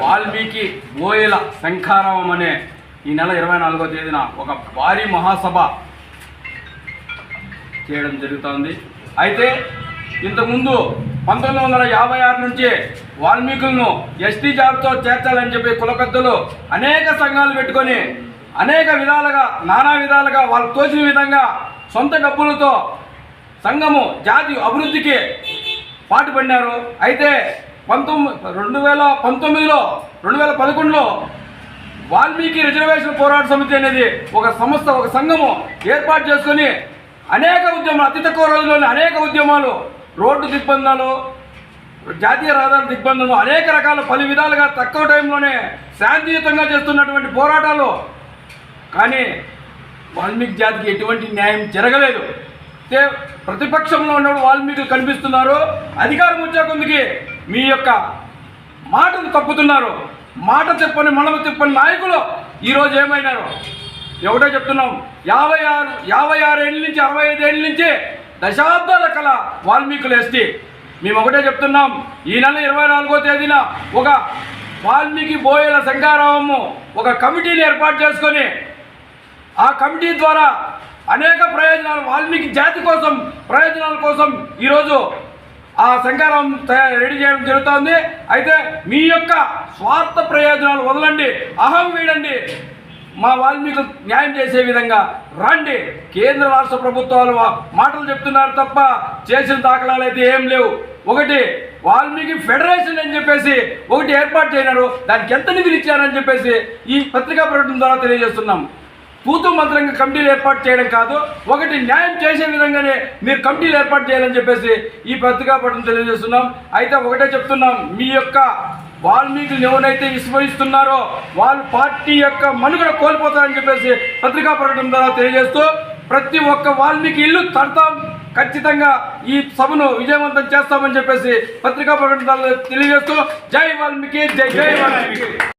వాల్మీకి బోయల శంఖారావం అనే ఈ నెల ఇరవై నాలుగో తేదీన ఒక భారీ మహాసభ చేయడం జరుగుతోంది. అయితే ఇంతకుముందు పంతొమ్మిది వందల యాభై ఆరు నుంచి వాల్మీకులను ఎస్టీ జాబ్తో చేర్చాలని చెప్పి కుల పెద్దలు అనేక సంఘాలు పెట్టుకొని అనేక విధాలుగా నానా విధాలుగా వాళ్ళు తోచిన విధంగా సొంత డబ్బులతో సంఘము జాతి అభివృద్ధికి పాటుపడినారు. అయితే పంతొమ్మిది రెండు వేల పంతొమ్మిదిలో రెండు వేల పదకొండులో వాల్మీకి రిజర్వేషన్ పోరాట సమితి అనేది ఒక సంస్థ ఒక సంఘము ఏర్పాటు చేసుకొని అనేక ఉద్యమాలు అతి తక్కువ రోజుల్లోనే అనేక ఉద్యమాలు రోడ్డు దిగ్బంధాలు జాతీయ రహదారి దిగ్బంధనలు అనేక రకాల పలు విధాలుగా తక్కువ టైంలోనే శాంతియుతంగా చేస్తున్నటువంటి పోరాటాలు. కానీ వాల్మీకి జాతికి ఎటువంటి న్యాయం జరగలేదు. ప్రతిపక్షంలో ఉన్నప్పుడు వాల్మీకులు కనిపిస్తున్నారు. అధికారం వచ్చే కొందికి మీ యొక్క మాటను తప్పుతున్నారు. మాట చెప్పని మనము చెప్పని నాయకులు ఈరోజు ఏమైనారు? ఒకటే చెప్తున్నాం. యాభై ఆరు యాభై ఆరు ఏళ్ళ నుంచి అరవై ఐదు నుంచి దశాబ్దాల కళ వాల్మీకులు ఎస్టీ. మేము ఒకటే చెప్తున్నాం. ఈ నెల ఇరవై నాలుగో తేదీన ఒక వాల్మీకి బోయల శంకారావము ఒక కమిటీని ఏర్పాటు చేసుకొని ఆ కమిటీ ద్వారా అనేక ప్రయోజనాలు వాల్మీకి జాతి కోసం ప్రయోజనాల కోసం ఈరోజు ఆ శంకారం తయారు రెడీ చేయడం జరుగుతోంది. అయితే మీ యొక్క స్వార్థ ప్రయోజనాలు వదలండి. అహం వీడండి. మా వాల్మీకి న్యాయం చేసే విధంగా రండి. కేంద్ర రాష్ట్ర ప్రభుత్వాలు మాటలు చెప్తున్నారు తప్ప చేసిన దాఖలాలు అయితే ఏం లేవు. ఒకటి వాల్మీకి ఫెడరేషన్ అని చెప్పేసి ఒకటి ఏర్పాటు చేయనారు. దానికి ఎంత నిధులు ఇచ్చారని చెప్పేసి ఈ పత్రికా ప్రకటన ద్వారా తెలియజేస్తున్నాం. తూతు మంత్రంగా కమిటీలు ఏర్పాటు చేయడం కాదు ఒకటి న్యాయం చేసే విధంగానే మీరు కమిటీలు ఏర్పాటు చేయాలని చెప్పేసి ఈ పత్రికా ప్రకటన తెలియజేస్తున్నాం. అయితే ఒకటే చెప్తున్నాం మీ యొక్క వాల్మీకులు ఎవరైతే విస్మరిస్తున్నారో వాళ్ళు పార్టీ యొక్క మనుగడ కోల్పోతారని చెప్పేసి పత్రికా ప్రకటన ద్వారా తెలియజేస్తూ ప్రతి ఒక్క వాల్మీకి ఇల్లు తడతాం. ఖచ్చితంగా ఈ సభను విజయవంతం చేస్తామని చెప్పేసి పత్రికా ప్రకటన ద్వారా తెలియజేస్తూ జై వాల్మీకి జై జై వాల్మీకి.